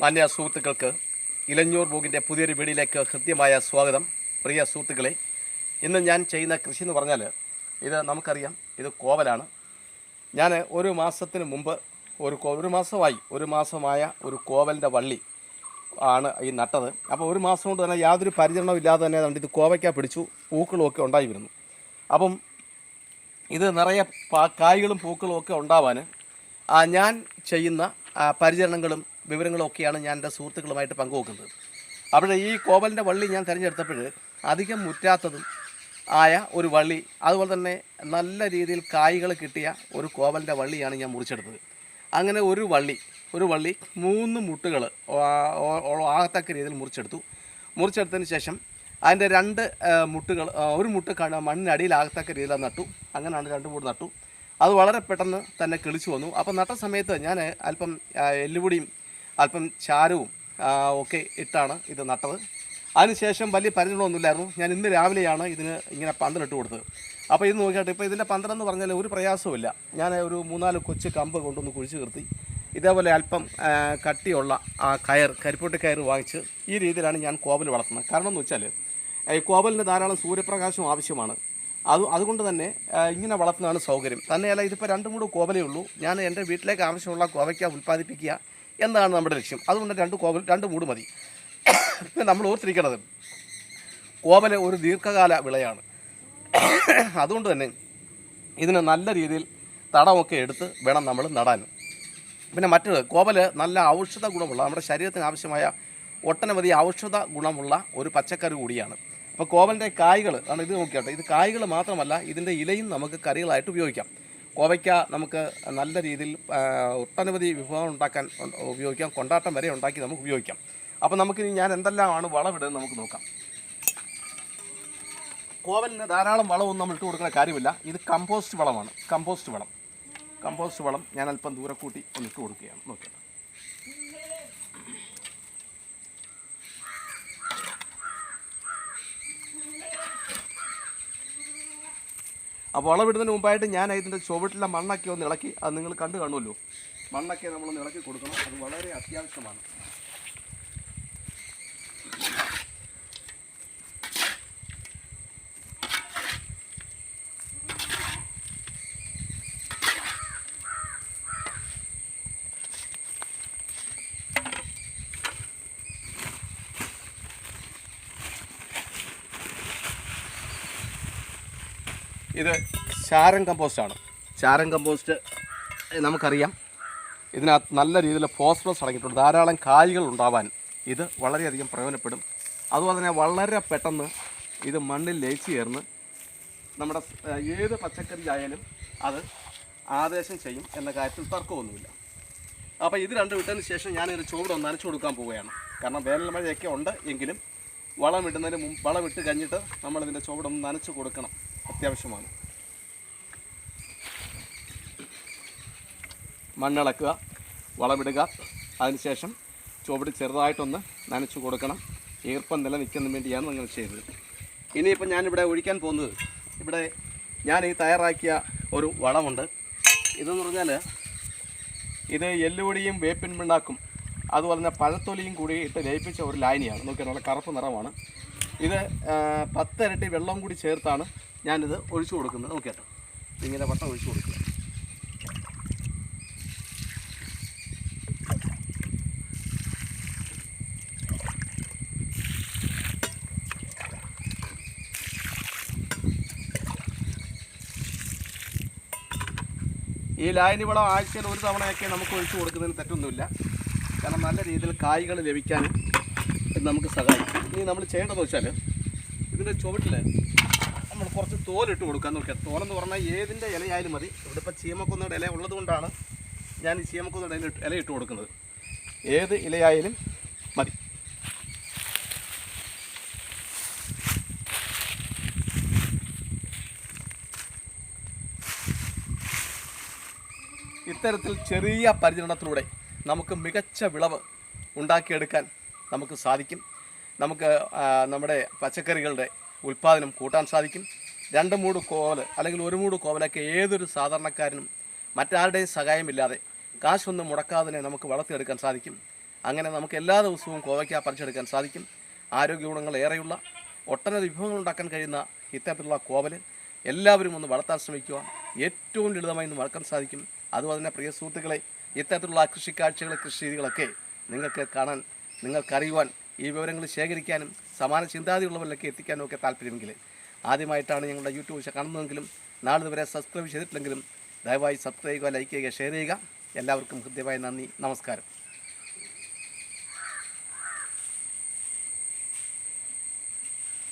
മാന്യ സുഹൃത്തുക്കൾക്ക് ഇലഞ്ഞൂർ ബൂഗിന്റെ പുതിയൊരു വീടിലേക്ക് ഹൃദ്യമായ സ്വാഗതം. പ്രിയ സുഹൃത്തുക്കളെ ഇന്ന് ഞാൻ ചെയ്യുന്ന കൃഷി എന്ന് പറഞ്ഞാൽ ഇത് നമുക്കറിയാം ഇത് കോവലാണ്. ഞാൻ ഒരു മാസത്തിന് മുമ്പ് ഒരു ഒരു മാസമായി ഒരു മാസമായ ഒരു കോവലിന്റെ വള്ളി ആണ് ഈ നട്ടത്. അപ്പോൾ ഒരു മാസം കൊണ്ട് തന്നെ യാതൊരു പരിചരണവും ഇല്ലാതെ തന്നെ കണ്ട് ഇത് കോവയ്ക്ക പിടിച്ചു പൂക്കളുമൊക്കെ ഉണ്ടായി വരുന്നു. അപ്പം ഇത് നിറയെ കായ്കളും പൂക്കളും ഒക്കെ ഉണ്ടാവാൻ ഞാൻ ചെയ്യുന്ന പരിചരണങ്ങളും വിവരങ്ങളും ഒക്കെയാണ് ഞാൻ എന്റെ സുഹൃത്തുക്കളുമായിട്ട് പങ്കുവെക്കുന്നത്. അവിടെ ഈ കോവലിന്റെ വള്ളി ഞാൻ തിരഞ്ഞെടുത്തപ്പോൾ അധികം മുറ്റാത്തതും ആയ ഒരു വള്ളി അതുപോലെ തന്നെ നല്ല രീതിയിൽ കായ്കൾ കിട്ടിയ ഒരു കോവലിന്റെ വള്ളിയാണ് ഞാൻ മുറിച്ചെടുത്തത്. അങ്ങനെ ഒരു വള്ളി ഒരു വള്ളി മൂന്ന് മുട്ടുകൾ ആകത്തക്ക രീതിയിൽ മുറിച്ചെടുത്തു. മുറിച്ചെടുത്തതിന് ശേഷം അതിന്റെ രണ്ട് മുട്ടുകൾ ഒരു മുട്ട് മണ്ണിനടിയിലാകത്തക്ക രീതിയിൽ നട്ടു. അങ്ങനെയാണ് രണ്ട് മുട്ട് നട്ടു. അത് വളരെ പെട്ടെന്ന് തന്നെ കിളിച്ചു വന്നു. അപ്പോൾ നട്ട സമയത്ത് ഞാൻ അല്പം എല്ലുപൊടിയും അല്പം ചാരവും ഒക്കെ ഇട്ടാണ് ഇത് നട്ടത്. അതിനുശേഷം വലിയ പരിചരണമൊന്നുമില്ലായിരുന്നു. ഞാൻ ഇന്ന് രാവിലെയാണ് ഇതിന് ഇങ്ങനെ പന്തലിട്ട് കൊടുത്തത്. അപ്പോൾ ഇത് നോക്കിയിട്ട് ഇപ്പോൾ ഇതിന്റെ പന്തലെന്ന് പറഞ്ഞാൽ ഒരു പ്രയാസവുമില്ല. ഞാൻ ഒരു മൂന്നാൽ കൊച്ചു കമ്പ് കൊണ്ടൊന്ന് കുഴിച്ച് നിർത്തി. ഇതേപോലെ അല്പം കട്ടിയുള്ള ആ കയർ കരിപ്പൊട്ടി കയർ വാങ്ങിച്ച് ഈ രീതിയിലാണ് ഞാൻ കോവൽ വളർത്തുന്നത്. കാരണം എന്ന് വെച്ചാൽ ഈ കോവലിന് ധാരാളം സൂര്യപ്രകാശം ആവശ്യമാണ്. അത് അതുകൊണ്ട് തന്നെ ഇങ്ങനെ വളർത്തുന്നതാണ് സൗകര്യം. തന്നെയല്ല ഇതിപ്പോൾ രണ്ടും കൂടെ കോവലേ ഉള്ളൂ. ഞാൻ എന്റെ വീട്ടിലേക്ക് ആവശ്യമുള്ള കോവയ്ക്ക ഉൽപ്പാദിപ്പിക്കുക. എന്നതാണ് നമ്മുടെ ലക്ഷ്യം. അതുകൊണ്ട് രണ്ട് കോവൽ രണ്ട് മൂട് മതി. പിന്നെ നമ്മൾ ഓർത്തിരിക്കണത് കോവൽ ഒരു ദീർഘകാല വിളയാണ്. അതുകൊണ്ട് തന്നെ ഇതിന് നല്ല രീതിയിൽ തടമൊക്കെ എടുത്ത് വേണം നമ്മൾ നടാൻ. പിന്നെ മറ്റൊരു കോവൽ നല്ല ഔഷധ ഗുണമുള്ള നമ്മുടെ ശരീരത്തിന് ആവശ്യമായ ഒട്ടനവധി ഔഷധ ഗുണമുള്ള ഒരു പച്ചക്കറി കൂടിയാണ്. അപ്പോൾ കോവലിന്റെ കായ്കൾ ആണ് ഇത് നോക്കിയാട്ടെ ഇത് കായ്കൾ മാത്രമല്ല ഇതിന്റെ ഇലയും നമുക്ക് കറികളായിട്ട് ഉപയോഗിക്കാം. കോവയ്ക്ക നമുക്ക് നല്ല രീതിയിൽ ഒട്ടനവധി വിഭവങ്ങൾ ഉണ്ടാക്കാൻ ഉപയോഗിക്കാം. കൊണ്ടാട്ടം വരെ ഉണ്ടാക്കി നമുക്ക് ഉപയോഗിക്കാം. അപ്പോൾ നമുക്കിനി ഞാൻ എന്തെല്ലാമാണ് വളമിടുന്നത് നമുക്ക് നോക്കാം. കോവലിന് ധാരാളം വളമൊന്നും നമ്മൾ ഇട്ട് കൊടുക്കുന്ന കാര്യമില്ല. ഇത് കമ്പോസ്റ്റ് വളമാണ്. കമ്പോസ്റ്റ് വളം. കമ്പോസ്റ്റ് വളം ഞാൻ അല്പം ദൂരെ കൂട്ടി ഒന്ന് ഇട്ട് കൊടുക്കുകയാണ്. നോക്കിയാൽ അപ്പോൾ വളമിടുന്നതിന് മുമ്പായിട്ട് ഞാൻ ഇതിന്റെ ചുവട്ടിലെ മണ്ണൊക്കെ ഒന്ന് ഇളക്കി അത് നിങ്ങൾ കണ്ടു കാണുമല്ലോ. മണ്ണൊക്കെ നമ്മളൊന്ന് ഇളക്കി കൊടുക്കണം. അത് വളരെ അത്യാവശ്യമാണ്. ഇത് ചാരം കമ്പോസ്റ്റാണ് ചാരൻ കമ്പോസ്റ്റ് നമുക്കറിയാം. ഇതിനകത്ത് നല്ല രീതിയിൽ ഫോസ്ഫറസ് അടങ്ങിയിട്ടുണ്ട്. ധാരാളം കായ്കൾ ഉണ്ടാവാൻ ഇത് വളരെയധികം പ്രയോജനപ്പെടും. അതുപോലെ തന്നെ വളരെ പെട്ടെന്ന് ഇത് മണ്ണിൽ ലയിച്ച് ചേർന്ന് നമ്മുടെ ഏത് പച്ചക്കറി ആയാലും അത് ആദേശം ചെയ്യും എന്ന കാര്യത്തിൽ തർക്കമൊന്നുമില്ല. അപ്പോൾ ഇത് രണ്ട് വിട്ടതിന് ശേഷം ഞാനൊരു ചുവട് ഒന്ന് നനച്ചു കൊടുക്കാൻ പോവുകയാണ്. കാരണം വേനൽ മഴയൊക്കെ ഉണ്ട് എങ്കിലും വളം ഇടുന്നതിന് മുമ്പ് വളം ഇട്ട് കഴിഞ്ഞിട്ട് നമ്മളിതിന്റെ ചുവടൊന്ന് നനച്ചു കൊടുക്കണം. അത്യാവശ്യമാണ്. മണ്ണിളക്കുക വളമിടുക അതിനുശേഷം ചുവട് ചെറുതായിട്ടൊന്ന് നനച്ചു കൊടുക്കണം. ഈർപ്പം നിലനിൽക്കുന്നതിന് വേണ്ടിയാണ് നിങ്ങൾ ചെയ്തത് ഇനിയിപ്പോൾ ഞാനിവിടെ ഒഴിക്കാൻ പോകുന്നത് ഇവിടെ ഞാൻ ഈ തയ്യാറാക്കിയ ഒരു വളമുണ്ട്. ഇതെന്ന് പറഞ്ഞാൽ ഇത് എല്ലുപൊടിയും വേപ്പിൻ പിണ്ണാക്കും അതുപോലെ തന്നെ പഴത്തൊലിയും കൂടി ഇട്ട് ലയിപ്പിച്ച ഒരു ലായനിയാണ്. നോക്കിയാൽ നല്ല കറുപ്പ് നിറമാണ്. ഇത് പത്തിരട്ടി വെള്ളം കൂടി ചേർത്താണ് ഞാനിത് ഒഴിച്ചു കൊടുക്കുന്നത്. നോക്കിയാട്ടോ ഇങ്ങനെ വട്ടം ഒഴിച്ചു കൊടുക്കുക. ഈ ലായനി വളം ആഴ്ചയിൽ ഒരു തവണയൊക്കെ നമുക്ക് ഒഴിച്ചു കൊടുക്കുന്നതിന് തെറ്റൊന്നുമില്ല. കാരണം നല്ല രീതിയിൽ കായ്കൾ ലഭിക്കാനും ഇത് നമുക്ക് സഹായിക്കും. ഇനി നമ്മൾ ചെയ്യേണ്ടതെന്ന് വെച്ചാൽ ഇതിന്റെ ചുവട്ടിൽ നമ്മൾ കുറച്ച് തോലിട്ട് കൊടുക്കാൻ നോക്കുക തോലെന്ന് പറഞ്ഞാൽ ഏതിന്റെ ഇലയായാലും മതി. ഇവിടെ ഇപ്പോൾ ചീമക്കൊന്നയുടെ ഇല ഉള്ളത് കൊണ്ടാണ് ഞാൻ ഈ ചീമക്കൊന്നയുടെ ഇല ഇല ഇട്ട് കൊടുക്കുന്നത്. ഏത് ഇലയായാലും മതി. ഇത്തരത്തിൽ ചെറിയ പരിചരണത്തിലൂടെ നമുക്ക് മികച്ച വിളവ് ഉണ്ടാക്കിയെടുക്കാൻ നമുക്ക് സാധിക്കും. നമുക്ക് നമ്മുടെ പച്ചക്കറികളുടെ ഉൽപ്പാദനം കൂട്ടാൻ സാധിക്കും. രണ്ട് മൂട് കോവൽ അല്ലെങ്കിൽ ഒരു മൂട് കോവലൊക്കെ ഏതൊരു സാധാരണക്കാരനും മറ്റാരുടെയും സഹായമില്ലാതെ കാശൊന്നും മുടക്കാതെ നമുക്ക് വളർത്തിയെടുക്കാൻ സാധിക്കും. അങ്ങനെ നമുക്ക് എല്ലാ ദിവസവും കോവയ്ക്ക പറിച്ചെടുക്കാൻ സാധിക്കും. ആരോഗ്യ ഗുണങ്ങൾ ഏറെയുള്ള ഒട്ടനവധി വിഭവങ്ങൾ ഉണ്ടാക്കാൻ കഴിയുന്ന ഇത്തരത്തിലുള്ള കോവൽ എല്ലാവരും ഒന്ന് വളർത്താൻ ശ്രമിക്കുക. ഏറ്റവും ലളിതമായി ഇന്ന് വളർക്കാൻ സാധിക്കും. അതുപോലെ തന്നെ പ്രിയ സുഹൃത്തുക്കളെ ഇത്തരത്തിലുള്ള കൃഷിക്കാഴ്ചകൾ കൃഷി രീതികളൊക്കെ നിങ്ങൾക്ക് കാണാൻ നിങ്ങൾക്കറിയുവാൻ ഈ വിവരങ്ങൾ ശേഖരിക്കാനും സമാന ചിന്താതിയുള്ളവരിലേക്ക് എത്തിക്കാനും ഒക്കെ താല്പര്യമെങ്കിൽ ആദ്യമായിട്ടാണ് ഞങ്ങളുടെ യൂട്യൂബ് ചാനൽ കാണുന്നതെങ്കിലും നാളെ വരെ സബ്സ്ക്രൈബ് ചെയ്തിട്ടില്ലെങ്കിലും ദയവായി സബ്സ്ക്രൈബ് ചെയ്യുക ലൈക്ക് ചെയ്യുക ഷെയർ ചെയ്യുക. എല്ലാവർക്കും ഹൃദ്യമായ നന്ദി. നമസ്കാരം.